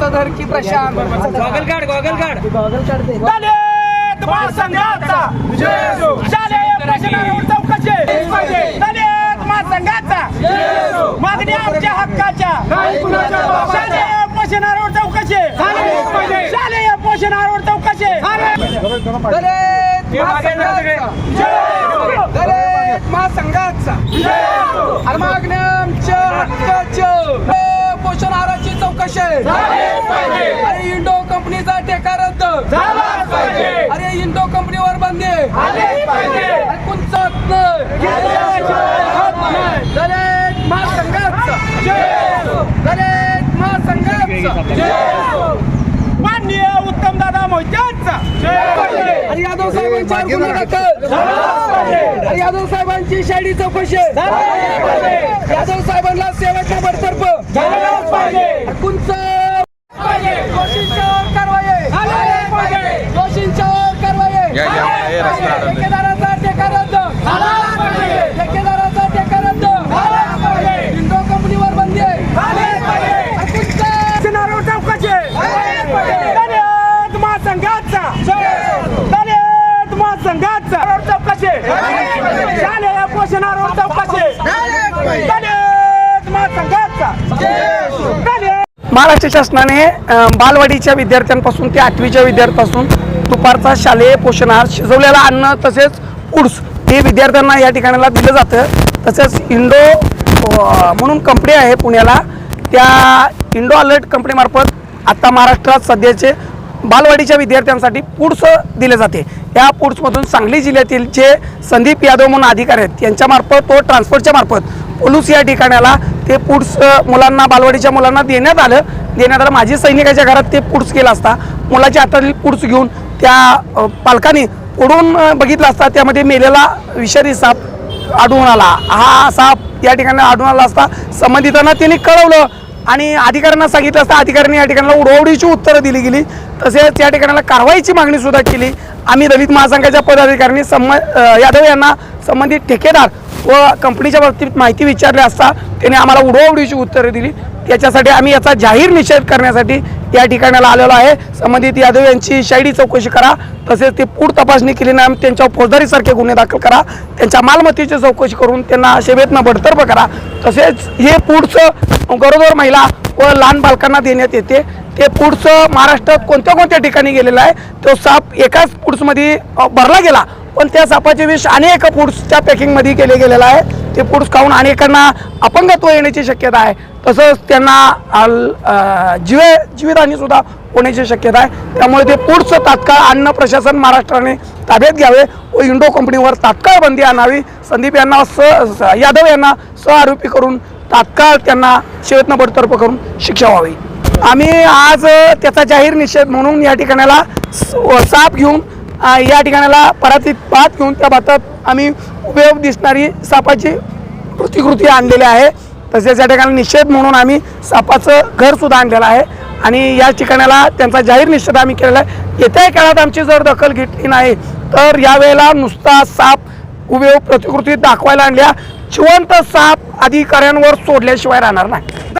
सदर की प्रशांत. गॉगल काढ गॉगल काढ. दलित महासंघाचा. शालेय प्रश्नांवर चौकशी. दलित महासंघाचा. मागणी आमच्या हक्काच्या. शालेय पोषणावर चौकशी. शालेय पोषणावर. चौकशी. दलित महासंघाचा. दलित महासंघाचा आणि मागण्या आमच्या हक्काच्या पोषण आहाराची चौकशी अरे इंडो कंपनीचा टेका रद्द. अरे इंडो कंपनीवर बंदी. कुंचत महासंघाचा. माननीय उत्तम दादा मोहित्यांचा यादव गुन्हा दाखल. यादव साहेबांची शाडी चौकशी यादव साहेबांना शेवटचा बडतर्फ कुंच ठेकेदाराचा टेका रद्द ठेकेदाराचा टेका रद्द इंडो कंपनीवर बंदी आहे दलित महासंघाचा दलित महासंघाचा शालेय दलित महासंघाचा दलित महाराष्ट्र शासनाने बालवाडीच्या विद्यार्थ्यांपासून ते आठवीच्या विद्यार्थ्यांपासून दुपारचा शालेय पोषण आहार शिजवलेला अन्न तसेच उड्स हे विद्यार्थ्यांना या ठिकाणाला दिलं जातं. तसेच इंडो म्हणून कंपनी आहे पुण्याला. त्या इंडो अलर्ट कंपनीमार्फत आत्ता महाराष्ट्रात सध्याचे बालवाडीच्या विद्यार्थ्यांसाठी पुड्स दिले जाते. या पुड्समधून सांगली जिल्ह्यातील जे संदीप यादव म्हणून अधिकारी आहेत यांच्यामार्फत तो ट्रान्सपोर्टच्या मार्फत पोलूस या ठिकाणाला ते पुड्स मुलांना बालवाडीच्या मुलांना देण्यात आलं. देण्यात आलं. माझी सैनिकाच्या घरात ते पुड्स केलं असता मुलाच्या हातातील पुड्स घेऊन त्या पालकाने पालकांनी ओढून बघितला असता त्यामध्ये मेलेला विषारी साप आढळून आला. हा साप या ठिकाणी आढळून आला असता. संबंधितांना त्यांनी कळवलं आणि अधिकाऱ्यांना सांगितलं असता अधिकाऱ्यांनी या ठिकाणाला उडवडीची उत्तरं दिली गेली. तसेच या ठिकाणाला कारवाईची मागणी सुद्धा केली. आम्ही दलित महासंघाच्या पदाधिकाऱ्यांनी संम यादव यांना संबंधित ठेकेदार व कंपनीच्या बाबतीत माहिती विचारली असता त्याने आम्हाला उडवडीची उत्तरं दिली. त्याच्यासाठी आम्ही याचा जाहीर निषेध करण्यासाठी या ठिकाणाला आलेलो आहे. संबंधित यादव यांची शैडी चौकशी करा. तसेच ते पूर तपासणी केली नाही त्यांच्यावर फौजदारीसारखे गुन्हे दाखल करा. त्यांच्या मालमत्तेची चौकशी करून त्यांना शेवेतनं बडतर्फ करा. तसेच हे पुढचं गरोदर महिला व लहान बालकांना देण्यात येते. ते पुढचं महाराष्ट्रात कोणत्या कोणत्या ठिकाणी गेलेलं आहे तो साप एकाच पुढसमध्ये भरला गेला. पण त्या सापाचे विष अनेक फूड्सच्या पॅकिंगमध्ये केले गेलेलं आहे. ते फूड्स खाऊन अनेकांना अपंगत्व येण्याची शक्यता आहे. तसंच त्यांना जीवे जीवितहानीसुद्धा होण्याची शक्यता आहे. त्यामुळे ते पुढचं तात्काळ अन्न प्रशासन महाराष्ट्राने ताब्यात घ्यावे व इंडो कंपनीवर तात्काळ बंदी आणावी. संदीप यांना स स- यादव यांना सहआरोपी करून तात्काळ त्यांना शेवटनं बडतर्फ करून शिक्षा व्हावी. आम्ही आज त्याचा जाहीर निषेध म्हणून या ठिकाणाला स- साप घेऊन या ठिकाणाला परातीत भात घेऊन त्या भातात आम्ही उपयोग दिसणारी सापाची प्रतिकृती आणलेली आहे. तसेच या ठिकाणी निषेध म्हणून आम्ही सापाचं घरसुद्धा आणलेलं आहे. आणि या ठिकाणाला त्यांचा जाहीर निषेध आम्ही केलेला आहे. येत्याही काळात आमची जर दखल घेतली नाही तर यावेळेला नुसता साप उभे प्रतिकृती दाखवायला आणल्या. जिवंत साप अधिकाऱ्यांवर सोडल्याशिवाय राहणार नाही.